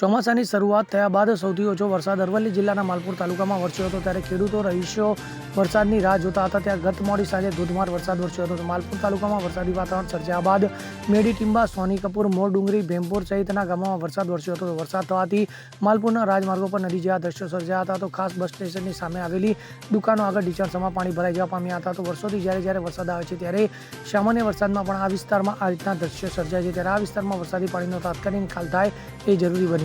ચોમાસાની શરૂઆત થયા બાદ સૌથી ઓછો વરસાદ અરવલ્લી જિલ્લાના માલપુર તાલુકામાં વરસ્યો હતો. ત્યારે ખેડૂતો રહીશો વરસાદની રાહ જોતા હતા. ત્યાં ગત મોડી સાંજે ધોધમાર વરસાદ વરસ્યો હતો. માલપુર તાલુકામાં વરસાદી વાતાવરણ સર્જ્યા બાદ મેડી ટીંબા, સોની કપૂર, મોર ડુંગરી ભેમપુર સહિતના ગામોમાં વરસાદ વરસ્યો હતો. વરસાદ થવાથી માલપુરના રાજમાર્ગો પર નદી જેવા દ્રશ્યો સર્જ્યા હતા. તો ખાસ બસ સ્ટેશનની સામે આવેલી દુકાનો આગળ ઢીચણસમાં પાણી ભરાઈ જવા પામ્યા હતા. તો વર્ષોથી જ્યારે જ્યારે વરસાદ આવે છે ત્યારે સામાન્ય વરસાદમાં પણ આ વિસ્તારમાં આ રીતના દ્રશ્યો સર્જાય છે. ત્યારે આ વિસ્તારમાં વરસાદી પાણીનો તાત્કાલિક નિકાલ થાય એ જરૂરી બન્યું